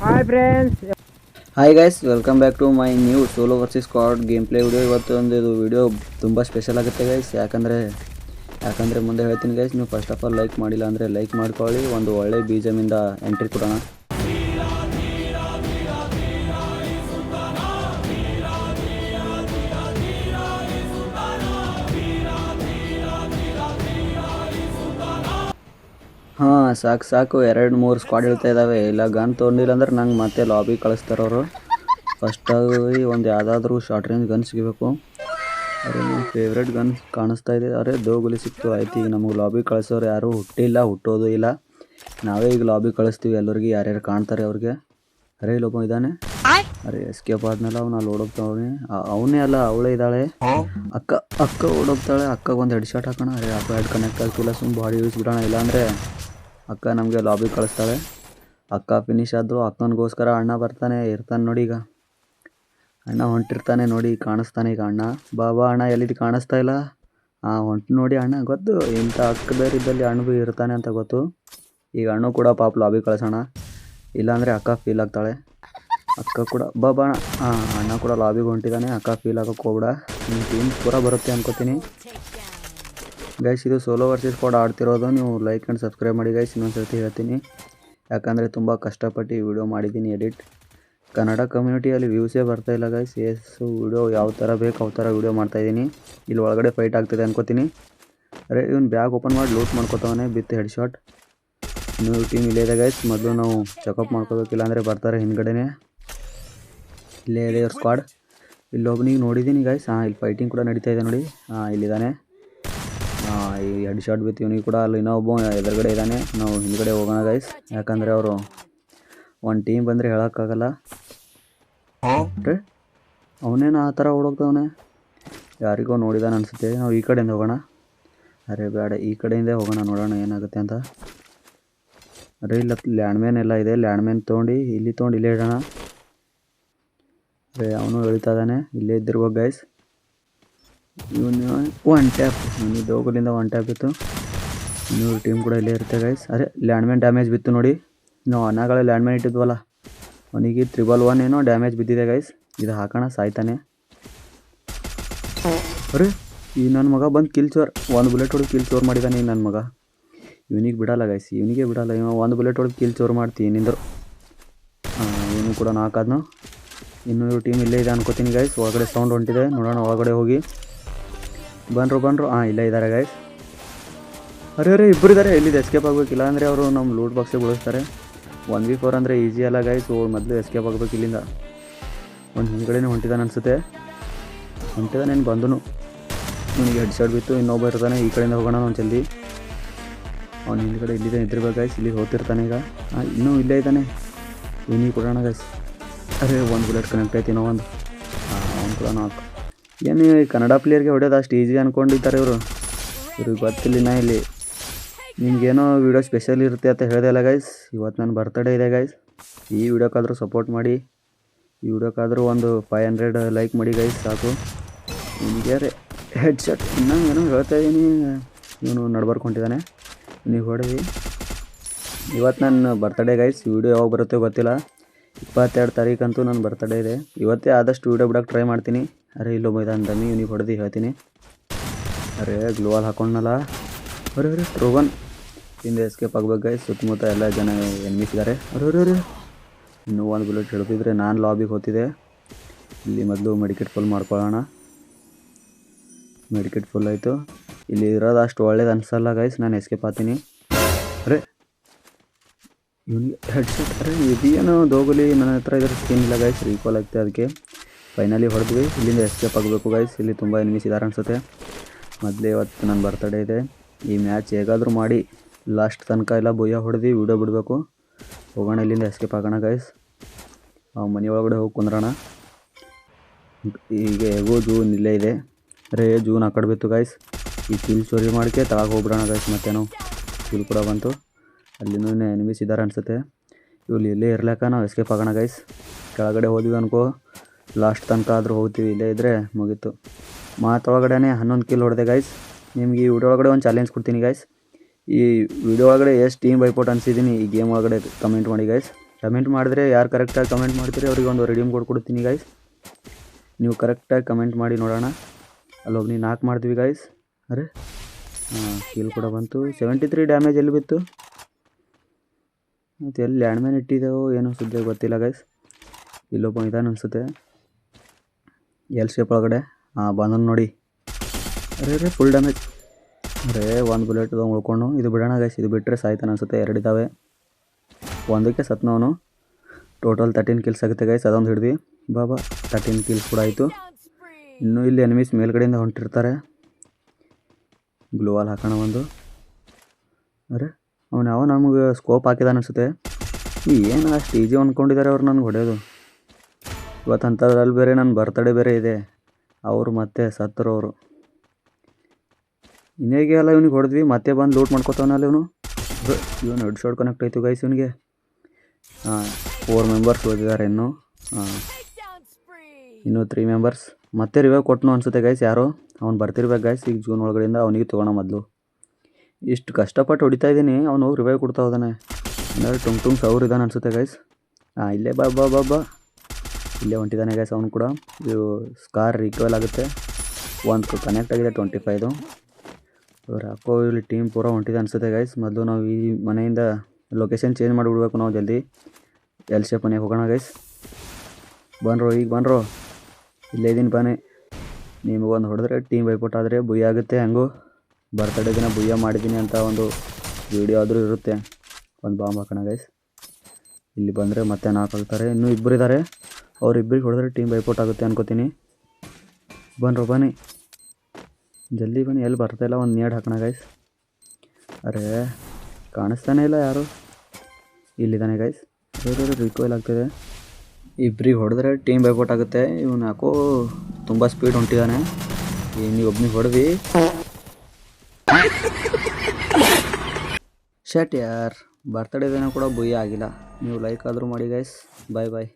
Hi friends hi guys welcome back to my new solo versus squad game play video ಇವತ್ತು ಒಂದು ಇದು video ತುಂಬ special ಆಗುತ್ತೆ guys ಯಾಕಂದರೆ ಯಾಕಂದರೆ ಮುಂದೆ ಹೇಳ್ತೀನಿ ಗೈಸ್ ನೀವು ಫಸ್ಟ್ ಆಫ್ ಆಲ್ ಲೈಕ್ ಮಾಡಿಲ್ಲ ಅಂದರೆ ಲೈಕ್ ಮಾಡ್ಕೊಳ್ಳಿ. ಒಂದು ಒಳ್ಳೆ ಬೀಜಮಿಂದ ಎಂಟ್ರಿ ಕೊಡೋಣ. ಸಾಕು ಸಾಕು. ಎರಡು, ಮೂರು ಸ್ಕ್ವಾಡ್ ಇಳ್ತಾ ಇದ್ದಾವೆ ಇಲ್ಲ ಗನ್ ತೊಗೊಂಡಿಲ್ಲ ಅಂದ್ರೆ ನಂಗೆ ಮತ್ತೆ ಲಾಬಿ ಕಳಿಸ್ತಾರೆ ಅವರು. ಫಸ್ಟಾಗಿ ಒಂದು ಯಾವುದಾದ್ರೂ ಶಾರ್ಟ್ ರೇಂಜ್ ಗನ್ ಸಿಗಬೇಕು. ಅರೆ ನಮ್ಮ ಫೇವ್ರೆಟ್ ಗನ್ ಕಾಣಿಸ್ತಾ ಇದೆ. ಅರೆ, ದೋಗುಲಿ ಸಿಕ್ತು. ಆಯ್ತು, ಈಗ ನಮಗೆ ಲಾಬಿ ಕಳಿಸೋರು ಯಾರು ಹುಟ್ಟಿಲ್ಲ, ಹುಟ್ಟೋದು ಇಲ್ಲ. ನಾವೇ ಈಗ ಲಾಬಿ ಕಳಿಸ್ತೀವಿ. ಎಲ್ಲರಿಗೆ ಯಾರ್ಯಾರು ಕಾಣ್ತಾರೆ ಅವ್ರಿಗೆ. ಅರೆ, ಇಲ್ಲೊಬ್ಬ ಇದ್ದಾನೆ ಅರೆ ಎಸ್ಕೇಪ್ ಆದ್ಮೇಲೆ ಅವ್ನು ಅಲ್ಲಿ ಓಡೋಗ್ತಾವನೆ ಅವನೇ ಅಲ್ಲ, ಅವಳೇ ಇದ್ದಾಳೆ. ಅಕ್ಕ ಅಕ್ಕ ಓಡೋಗ್ತಾಳೆ. ಅಕ್ಕಗೆ ಒಂದು ಹೆಡ್ ಶಾಟ್ ಹಾಕೋಣ. ಅರೆ ಅಕ್ಕ ಹೆಡ್ ಕನೆಕ್ಟ್ ಆಗ್ತಿಲ್ಲ. ಸುಮ್ಮ ಬಾಡಿ ಯೂಸ್ ಬಿಡೋಣ. ಇಲ್ಲಾಂದರೆ ಅಕ್ಕ ನಮಗೆ ಲಾಬಿ ಕಳಿಸ್ತಾಳೆ. ಅಕ್ಕ ಫಿನಿಶ್ ಆದರೂ ಅಕ್ಕನಿಗೋಸ್ಕರ ಅಣ್ಣ ಬರ್ತಾನೆ, ಇರ್ತಾನೆ ನೋಡಿ ಈಗ. ಅಣ್ಣ ಹೊಂಟಿರ್ತಾನೆ ನೋಡಿ, ಕಾಣಿಸ್ತಾನೆ ಈಗ ಅಣ್ಣ. ಬಾಬಾ ಅಣ್ಣ ಎಲ್ಲಿದ್ದು ಕಾಣಿಸ್ತಾ ಇಲ್ಲ? ಹಾಂ ಹೊಂಟು ನೋಡಿ ಅಣ್ಣ, ಗೊತ್ತು. ಇಂಥ ಅಕ್ಕದರಿದ್ದಲ್ಲಿ ಅಣ್ಣ ಭೀ ಇರ್ತಾನೆ ಅಂತ ಗೊತ್ತು. ಈಗ ಅಣ್ಣು ಕೂಡ ಪಾಪ ಲಾಬಿ ಕಳಿಸೋಣ. ಇಲ್ಲಾಂದರೆ ಅಕ್ಕ ಫೀಲ್ ಆಗ್ತಾಳೆ. ಅಕ್ಕ ಕೂಡ ಬಾ ಬಾ ಅಣ್ಣ ಹಾಂ ಅಣ್ಣ ಕೂಡ ಲಾಬಿಗೆ ಹೊಂಟಿದ್ದಾನೆ ಅಕ್ಕ ಫೀಲ್ ಆಗೋಕೆ ಹೋಗ್ಬೇಡ. ನಿಮ್ಮ ಟೀಮ್ ಪೂರ ಬರುತ್ತೆ ಅನ್ಕೋತೀನಿ. ಗೈಸ್ ಇದು ಸೋಲೋ ವರ್ಸಸ್ ಕೂಡ ಆಡ್ತಿರೋದು, ನೀವು ಲೈಕ್ ಆ್ಯಂಡ್ ಸಬ್ಸ್ಕ್ರೈಬ್ ಮಾಡಿ ಗೈಸ್ ಇನ್ನೊಂದು ಸರ್ತಿ ಹೇಳ್ತೀನಿ. ಯಾಕಂದರೆ ತುಂಬ ಕಷ್ಟಪಟ್ಟು ಈ ವಿಡಿಯೋ ಮಾಡಿದ್ದೀನಿ ಎಡಿಟ್ ಕನ್ನಡ ಕಮ್ಯುನಿಟಿಯಲ್ಲಿ ವ್ಯೂಸೇ ಇಲ್ಲ ಗೈಸ್ ಎಸ್ ವಿಡಿಯೋ ಯಾವ ಥರ ಬೇಕು ಯಾವ ಥರ ವಿಡಿಯೋ ಮಾಡ್ತಾಯಿದ್ದೀನಿ ಇಲ್ಲಿ ಒಳಗಡೆ ಫೈಟ್ ಆಗ್ತಿದೆ ಅನ್ಕೋತೀನಿ. ಅರೆ, ಇವನು ಬ್ಯಾಗ್ ಓಪನ್ ಮಾಡಿ ಲೂಟ್ ಮಾಡ್ಕೊತಾವನೆ ಬಿತ್ತು ಹೆಡ್ ಶಾಟ್ ನೀವು ಟೀಮ್ ಇಲ್ಲೇ ಇದೆ ಗೈಸ್ ಮೊದಲು ನಾವು ಚೆಕಪ್ ಮಾಡ್ಕೋಬೇಕಿಲ್ಲ ಅಂದರೆ ಬರ್ತಾರೆ ಹಿಂದ್ಗಡೆನೆ. ಇಲ್ಲೇ ಇದೆ ಇವ್ರ ಸ್ಕ್ವಾಡ್ ಇಲ್ಲೊಬ್ಬನಿಗೆ ನೋಡಿದ್ದೀನಿ ಗೈಸ್ ಹಾಂ, ಇಲ್ಲಿ ಫೈಟಿಂಗ್ ಕೂಡ ನಡೀತಾ ಇದೆ ನೋಡಿ. ಹಾಂ, ಇಲ್ಲಿದ್ದಾನೆ. ಹೆಡ್ ಶಾಟ್ ಬಿತ್ತು ಇವನಿಗೆ ಕೂಡ ಅಲ್ಲಿ ಇನ್ನೊಬ್ಬ ಎದುರುಗಡೆ ಇದ್ದಾನೆ. ನಾವು ಹಿಂದ್ಗಡೆ ಹೋಗೋಣ ಗೈಸ್ ಯಾಕಂದರೆ ಅವರು ಒಂದು ಟೀಮ್ ಬಂದರೆ ಹೇಳೋಕ್ಕಾಗಲ್ಲ. ರೀ ಅವನೇನು ಆ ಥರ ಓಡೋಗ್ತವನೆ ಯಾರಿಗೋ ನೋಡಿದಾನೆ ಅನಿಸುತ್ತೆ. ನಾವು ಈ ಕಡೆಯಿಂದ ಹೋಗೋಣ. ಅರೆ ಬೇಡ ಈ ಕಡೆಯಿಂದ ಹೋಗೋಣ. ನೋಡೋಣ ಏನಾಗುತ್ತೆ ಅಂತ. ಅರೆ ಇಲ್ಲ ಲ್ಯಾಂಡ್ ಮ್ಯಾನ್ ಎಲ್ಲ ಇದೆ. ಲ್ಯಾಂಡ್ ಮ್ಯಾನ್ ತೊಗೊಂಡು ಇಲ್ಲಿ ತೊಗೊಂಡು ಇಲ್ಲೇ ಇಡೋಣ. ಅರೆ ಅವನು ಹೇಳ್ತಾ ಇದ್ದಾನೆ. ಇಲ್ಲೇ ಇದ್ದಿರ್ಬೇಕು ಗೈಸ್ ಇವನು ಒನ್ ಟ್ಯಾಪ್ ಇದು ಹೋಗಲಿಂದ ಒನ್ ಟ್ಯಾಪ್ ಇತ್ತು. ಇನ್ನೂರು ಟೀಮ್ ಕೂಡ ಇಲ್ಲೇ ಇರುತ್ತೆ ಗೈಸ್ ಅರೆ ಲ್ಯಾಂಡ್ಮ್ಯಾನ್ ಡ್ಯಾಮೇಜ್ ಬಿತ್ತು ನೋಡಿ. ನಾವು ಲ್ಯಾಂಡ್ ಮ್ಯಾನ್ ಇಟ್ಟಿದ್ವಲ್ಲ. ಅವನಿಗೆ ತ್ರಿಬಲ್ ಒನ್ ಏನೋ ಡ್ಯಾಮೇಜ್ ಬಿದ್ದಿದೆ ಗೈಸ್ ಇದು ಹಾಕೋಣ, ಸಾಯ್ತಾನೆ. ಅರೆ, ಈ ನನ್ನ ಮಗ ಬಂದು ಕಿಲ್ ಚೋರ್ ಒಂದು ಬುಲೆಟ್ ಹೊಡೆದು ಕಿಲ್ ಚೋರ್ ಮಾಡಿದ್ದಾನೆ ನನ್ನ ಮಗ. ಇವನಿಗೆ ಬಿಡಲ್ಲ ಗೈಸ್ ಇವನಿಗೆ ಬಿಡಲ್ಲ. ಇವ ಒಂದು ಬುಲೆಟ್ ಹೊಡೆದು ಕಿಲ್ ಚೋರ್ ಮಾಡ್ತೀನಿ ನಿಂದರು ಇವನು ಕೂಡ ನಾಲ್ಕಾದ್ನು ಇನ್ನೂರು ಟೀಮ್ ಇಲ್ಲೇ ಇದೆ ಅನ್ಕೋತೀನಿ ಗೈಸ್ ಒಳಗಡೆ ಸೌಂಡ್ ಹೊಂಟಿದೆ. ನೋಡೋಣ, ಒಳಗಡೆ ಹೋಗಿ. ಬನ್ರು ಬನ್ರು ಹಾಂ ಇಲ್ಲೇ ಇದ್ದಾರೆ ಗೈಸ್ ಅರೆ ಅರೆ ಇಬ್ಬರು ಇದ್ದಾರೆ ಎಲ್ಲಿದೆ? ಎಸ್ಕೇಪ್ ಆಗಬೇಕಿಲ್ಲ ಅಂದರೆ ಅವರು ನಮ್ಮ ಲೂಟ್ ಬಾಕ್ಸಿಗೆ ಉಳಿಸ್ತಾರೆ. ಒನ್ ವಿ ಫೋರ್ ಅಂದರೆ ಈಸಿ ಅಲ್ಲ ಗೈಸ್ ಓ, ಮೊದಲು ಎಸ್ಕೇಪ್ ಆಗಬೇಕು ಇಲ್ಲಿಂದ. ಒಂದು ಹಿಂದ್ಗಡೆನೇ ಹೊಂಟಿದ್ದಾನೆ ಅನಿಸುತ್ತೆ. ಹೊಂಟಿದ್ದಾನೇನು ಬಂದನು? ನನಗೆ ಹೆಡ್ ಸೈಡ್ ಬಿತ್ತು. ಇನ್ನೊಬ್ಬ ಇರ್ತಾನೆ. ಈ ಕಡೆಯಿಂದ ಹೋಗೋಣ ಒಂದು ಜಲ್ದಿ. ಅವ್ನು ಹಿಂದ್ಗಡೆ ಇಲ್ಲಿದೆ ಇದ್ದಿರ್ಬೇಕು ಗೈಸ್ ಇಲ್ಲಿ ಹೋಗ್ತಿರ್ತಾನೆ ಈಗ. ಹಾಂ ಇನ್ನೂ ಇಲ್ಲೇ ಇದ್ದಾನೆ. ಇನ್ನೂ ಕೊಡೋಣ ಗೈಸ್ ಅರೆ ಒಂದು ಬುಲೆಟ್ ಕನೆಕ್ಟ್ ಆಯ್ತು ಇನ್ನೊಂದು ಒಂದು. ಹಾಂ ಅವ್ನು ಕೂಡ ನಾಲ್ಕು ಏನು ಕನ್ನಡ ಪ್ಲೇಯರ್ಗೆ ಹೊಡೆಯೋದು ಅಷ್ಟು ಈಸಿ ಅಂದ್ಕೊಂಡಿದ್ದಾರೆ ಇವರು. ಇವ್ರಿಗೆ ಗೊತ್ತಿಲ್ಲ ನಾ ಇಲ್ಲಿ. ನಿಮಗೇನೋ ವೀಡಿಯೋ ಸ್ಪೆಷಲ್ ಇರುತ್ತೆ ಅಂತ ಹೇಳಿದೆ ಅಲ್ಲ ಗೈಸ್ ಇವತ್ತು ನನ್ನ ಬರ್ತಡೇ ಇದೆ ಗೈಸ್ ಈ ವಿಡಿಯೋಕ್ಕಾದರೂ ಸಪೋರ್ಟ್ ಮಾಡಿ. ಈ ವಿಡಿಯೋಕ್ಕಾದರೂ ಒಂದು ಫೈವ್ ಹಂಡ್ರೆಡ್ ಲೈಕ್ ಮಾಡಿ ಗೈಸ್ ಸಾಕು. ನಿಮಗೆ ಹೆಡ್ ಶಾಟ್ ಇನ್ನೂ ಏನೋ ಹೇಳ್ತಾ ಇದ್ದೀನಿ ಇವನು ನಡ್ಬರ್ಕೊಂಡಿದ್ದಾನೆ ನೀವು ಹೊಡೆದಿ ಇವತ್ತು ನನ್ನ ಬರ್ತಡೇ ಗೈಸ್ ವಿಡಿಯೋ ಯಾವಾಗ ಬರುತ್ತೆ ಗೊತ್ತಿಲ್ಲ. ಇಪ್ಪತ್ತೆರಡು ತಾರೀಕಂತೂ ನನ್ನ ಬರ್ತಡೇ ಇದೆ. ಇವತ್ತೇ ಆದಷ್ಟು ವೀಡಿಯೋ ಬಿಡೋಕೆ ಟ್ರೈ ಮಾಡ್ತೀನಿ. ಅರೆ ಇಲ್ಲೊಬ್ಬ ಇದ್ದಾನೆ ದಮ್ಮಿ ಇವ್ನಿಗೆ ಹೊಡೆದು ಹೇಳ್ತೀನಿ. ಅರೆ ಗ್ಲೋವಲ್ ಹಾಕೊಂಡ್ನಲ್ಲ ಅರೆ ಅರೆ, ರೋಗನ್. ಹಿಂದೆ ಎಸ್ಕೇಪ್ ಆಗ್ಬೇಕು ಸುತ್ತಮುತ್ತ ಎಲ್ಲ ಜನ ಎನ್ಮಿಸಿದ್ದಾರೆ ಅರೆ ಅರೆ ಅರೆ. ಇನ್ನೂ ಒಂದು ಬುಲೆಟ್ ಹಿಡಿದಿದ್ರೆ ನಾನು ಲಾಬಿಗೆ ಹೋಗ್ತಿದ್ದೆ ಇಲ್ಲಿ ಮೊದಲು ಮೆಡಿಕೆಟ್ ಫುಲ್ ಮಾಡ್ಕೊಳ್ಳೋಣ. ಮೆಡಿಕೆಟ್ ಫುಲ್ ಆಯಿತು. ಇಲ್ಲಿ ಇರೋದು ಅಷ್ಟು ಒಳ್ಳೇದು ಅನಿಸಲ್ಲ ಗೈಸ್ ನಾನು ಎಸ್ಕೇಪ್ ಆಗ್ತೀನಿ ಅರೆ. ಇವನಿಗೆ ಹೆಡ್ಸೆಟ್ ಅರೆ ಇದೇನು ದೋಗಲಿ ನನ್ನ ಹತ್ರ ಇದ್ರ ಸ್ಕಿನ್ ಇಲ್ಲ ಗೈಸ್ ರೀಕಾಲ್ ಆಗ್ತದೆ ಅದಕ್ಕೆ. ಫೈನಲಿ ಹೊಡೆದ್ವಿ. ಇಲ್ಲಿಂದ ಎಸ್ಕೇಪ್ ಆಗಬೇಕು ಗೈಸ್ ಇಲ್ಲಿ ತುಂಬ ಎನಿಮಿಸ್ ಇದ್ದಾರೆ ಅನಿಸುತ್ತೆ. ಮೊದಲೇ ಇವತ್ತು ನನ್ನ ಬರ್ತಡೇ ಇದೆ. ಈ ಮ್ಯಾಚ್ ಹೇಗಾದರೂ ಮಾಡಿ ಲಾಸ್ಟ್ ತನಕ ಎಲ್ಲ ಬೊಯ್ಯ ಹೊಡೆದು ವಿಡಿಯೋ ಬಿಡಬೇಕು. ಹೋಗೋಣ ಇಲ್ಲಿಂದ ಎಸ್ಕೇಪ್ ಆಗೋಣ ಗೈಸ್ ಮನೆ ಒಳಗಡೆ ಹೋಗಿ ಕುಂದ್ರೋಣ. ಈಗ ಹೇಗೋ ಜೂನ್ ಇಲ್ಲೇ ಇದೆ. ರೇ ಜೂನ್ ಕಡೆ ಬಿತ್ತು ಗೈಸ್ ಈ ಕಿಲ್ ಚೋರಿ ಮಾಡ್ಕೆ ತಳಗೆ ಹೋಗ್ಬಿಡೋಣ ಗೈಸ್ ಮತ್ತೇನೋ. ಕಿಲ್ ಕೂಡ ಬಂತು. ಅಲ್ಲಿನೂ ಎನಿಮಿಸ್ ಇದ್ದಾರೆ ಅನಿಸುತ್ತೆ. ಇವ್ರು ಇಲ್ಲೇ ಇರ್ಲಾಕ ನಾವು ಎಸ್ಕೇಪ್ ಆಗೋಣ ಗೈಸ್ ಕೆಳಗಡೆ ಹೋದ್ವಿ ಅನ್ಕೋ. ಲಾಸ್ಟ್ ತನಕ ಆದರೂ ಹೋಗ್ತೀವಿ, ಇಲ್ಲೇ ಇದ್ದರೆ ಮುಗೀತು. ಮಾತೊಳಗಡೆ ಹನ್ನೊಂದು ಕಿಲ್ ಹೊಡೆದೆ ಗೈಸ್ ನಿಮ್ಗೆ ಈ ವಿಡಿಯೋ ಒಳಗಡೆ ಒಂದು ಚಾಲೆಂಜ್ ಕೊಡ್ತೀನಿ ಗೈಸ್ ಈ ವಿಡಿಯೋ ಒಳಗಡೆ ಎಷ್ಟು ಟೀಮ್ ಬೈಪೋಟ್ ಅನ್ಸಿದ್ದೀನಿ ಈ ಗೇಮ್ ಒಳಗಡೆ ಕಮೆಂಟ್ ಮಾಡಿ ಗೈಸ್ ಕಮೆಂಟ್ ಮಾಡಿದ್ರೆ ಯಾರು ಕರೆಕ್ಟಾಗಿ ಕಮೆಂಟ್ ಮಾಡ್ತೀರಿ, ಅವ್ರಿಗೆ ಒಂದು ರೆಡಿಯೂಮ್ ಕೋಡ್ ಕೊಡ್ತೀನಿ ಗೈಸ್ ನೀವು ಕರೆಕ್ಟಾಗಿ ಕಮೆಂಟ್ ಮಾಡಿ ನೋಡೋಣ. ಅಲ್ಲೋಗಿ ಹೋಗಿ ನಾಲ್ಕು ಮಾಡ್ತೀವಿ ಗೈಸ್ ಅರೆ? ಹಾಂ ಕೀಲ್ ಕೂಡ ಬಂತು. ಸೆವೆಂಟಿ ತ್ರೀ ಡ್ಯಾಮೇಜ್ ಎಲ್ಲಿ ಬಿತ್ತು? ಮತ್ತು ಎಲ್ಲಿ ಲ್ಯಾಂಡ್ ಮ್ಯಾನ್ ಇಟ್ಟಿದ್ದೆವೋ ಏನೋ ಸುದ್ದಿ ಗೊತ್ತಿಲ್ಲ ಗೈಸ್ ಇಲ್ಲೊಬ್ಬ ಇದಾನ ಅನಿಸುತ್ತೆ. ಎಲ್ ಶೇಪ್ ಒಳಗಡೆ? ಹಾಂ ಬಂದನ್ ನೋಡಿ. ಅರೇ ರೇ ಫುಲ್ ಡ್ಯಾಮೇಜ್ ಅರೇ, ಒಂದು ಬುಲೆಟ್ ಉಳ್ಕೊಂಡು. ಇದು ಬಿಡೋಣ ಗೈಸ್ ಇದು ಬಿಟ್ಟರೆ ಸಾಯ್ತಾನೆ ಅನಿಸುತ್ತೆ. ಎರಡಿದ್ದಾವೆ ಒಂದಕ್ಕೆ ಸತ್ನವನು. ಟೋಟಲ್ ತರ್ಟೀನ್ ಕಿಲ್ಸ್ ಆಗುತ್ತೆ ಗೈಸ್ ಅದೊಂದು ಹಿಡ್ದು ಬಾಬಾ ತರ್ಟೀನ್ ಕಿಲ್ಸ್ ಕೂಡ ಆಯಿತು. ಇನ್ನೂ ಇಲ್ಲಿ ಎನಿಮೀಸ್ ಮೇಲ್ಗಡೆಯಿಂದ ಹೊಂಟಿರ್ತಾರೆ. ಗ್ಲೋವಾಲ್ ಹಾಕೋಣ ಒಂದು. ಅರೆ, ಅವನು ಯಾವ ನಮಗೆ ಸ್ಕೋಪ್ ಹಾಕಿದಾನೆ ಅನಿಸುತ್ತೆ. ಏನು ಅಷ್ಟು ಈಜಿ ಅಂದ್ಕೊಂಡಿದ್ದಾರೆ ಅವ್ರು ನನಗೆ ಹೊಡೆಯೋದು? ಇವತ್ತು ಅಂಥದ್ರಲ್ಲಿ ಬೇರೆ ನನ್ನ ಬರ್ತಡೇ ಬೇರೆ ಇದೆ. ಅವರು ಮತ್ತೆ ಸತ್ತರು ಅವರು. ಇನ್ನೇಗೆ ಅಲ್ಲ ಇವ್ನಿಗೆ ಹೊಡೆದ್ವಿ, ಮತ್ತೆ ಬಂದು ಲೂಟ್ ಮಾಡ್ಕೊತಾವನಲ್ಲ ಇವನು. ಇವನು ಹೆಡ್ ಶಾಟ್ ಕನೆಕ್ಟ್ ಆಯಿತು ಗೈಸ್ ಇವನಿಗೆ. ಹಾಂ ಫೋರ್ ಮೆಂಬರ್ಸ್ ಓದಿದ್ದಾರೆ ಇನ್ನು. ಹಾಂ ಇನ್ನೂ ತ್ರೀ ಮೆಂಬರ್ಸ್ ಮತ್ತೆ ರಿವೈವ್ ಕೊಟ್ಟನು ಅನ್ಸುತ್ತೆ ಗೈಸ್ ಯಾರೋ. ಅವ್ನು ಬರ್ತಿರ್ಬೇಕು ಗೈಸ್ ಈಗ ಜೂನ್ ಒಳಗಡೆಯಿಂದ ಅವನಿಗೆ ತೊಗೋಣ ಮೊದಲು. ಇಷ್ಟು ಕಷ್ಟಪಟ್ಟು ಹೊಡಿತಾ ಇದ್ದೀನಿ, ಅವನು ರಿವೈವ್ ಕೊಡ್ತಾ ಹೋದಾನೆ. ಅಂದರೆ ಟುಂಗ್ ಟುಂಗ್ ಸೌರ್ ಇದ್ದಾನೆ ಅನ್ಸುತ್ತೆ ಗೈಸ್ ಹಾಂ ಇಲ್ಲೇ ಬಾ ಬಾ ಬಾ ಬಾ. ಇಲ್ಲೇ ಹೊಂಟಿದ್ದಾನೆ ಗ್ಯಾಸ್ ಅವನು ಕೂಡ. ಇದು ಸ್ಕಾರ್ ರಿಕ್ವೆಲ್ ಆಗುತ್ತೆ. ಒಂದು ಕನೆಕ್ಟ್ ಆಗಿದೆ ಟ್ವೆಂಟಿ ಫೈದು ಇವ್ರು ಯಾಕೋ ಇಲ್ಲಿ ಟೀಮ್ ಪೂರ ಹೊಂಟಿದೆ ಅನಿಸುತ್ತೆ ಗೈಸ್ ಮೊದಲು ನಾವು ಈ ಮನೆಯಿಂದ ಲೊಕೇಶನ್ ಚೇಂಜ್ ಮಾಡಿಬಿಡ್ಬೇಕು ನಾವು ಜಲ್ದಿ. ಎಲ್ ಶೇಪ್ ಮನೆಗೆ ಹೋಗೋಣ ಗೈಸ್ ಬನ್ರೋ, ಈಗ ಬನ್ರೋ. ಇಲ್ಲೇ ಇದ್ದೀನಿ ಬನ್ನಿ. ನಿಮಗೊಂದು ಹೊಡೆದ್ರೆ ಟೀಮ್ ಬೈಪೋಟ್ ಆದರೆ ಬುಯ್ಯ ಆಗುತ್ತೆ ಹೆಂಗೋ. ಬರ್ತಡೇ ದಿನ ಬುಯ್ಯ ಮಾಡಿದ್ದೀನಿ ಅಂತ ಒಂದು ವೀಡಿಯೋ ಆದರೂ ಇರುತ್ತೆ. ಒಂದು ಬಾಂಬ್ ಹಾಕೋಣ ಗೈಸ್ ಇಲ್ಲಿ ಬಂದರೆ ಮತ್ತೆ ನಾಲ್ಕು ಹಾಕ್ತಾರೆ ಇನ್ನೂ ಇಬ್ಬರು ಇದ್ದಾರೆ ಅವ್ರಿಬ್ಬರಿಗೆ ಹೊಡೆದ್ರೆ ಟೀಮ್ ಬೈಪೋಟ್ ಆಗುತ್ತೆ ಅನ್ಕೋತೀನಿ. ಬನ್ರೋ, ಬನ್ನಿ. ಜಲ್ದಿ ಬನ್ನಿ. ಎಲ್ಲಿ ಬರ್ತಾಯಿಲ್ಲ ಒಂದು ನೇಡ್ ಹಾಕೋಣ ಗೈಸ್ ಅರೆ, ಕಾಣಿಸ್ತಾನೆ ಇಲ್ಲ ಯಾರು? ಇಲ್ಲಿದ್ದಾನೆ ಗೈಸ್ ರಿಕ್ವೈಲ್ ಆಗ್ತಿದೆ. ಇಬ್ರಿಗೆ ಹೊಡೆದ್ರೆ ಟೀಮ್ ಬೈಪೋಟ್ ಆಗುತ್ತೆ. ಇವನು ಯಾಕೋ ತುಂಬ ಸ್ಪೀಡ್ ಹೊಂಟಿದ್ದಾನೆ ಏನು ನೀವು ಒಬ್ನಿಗೆ ಹೊಡೆದಿ ಶಟ್ ಯಾರ್? ಬರ್ತಡೇ ದಿನ ಕೂಡ ಬುಯ್ಯ ಆಗಿಲ್ಲ. ನೀವು ಲೈಕ್ ಆದರೂ ಮಾಡಿ ಗೈಸ್ ಬಾಯ್ ಬಾಯ್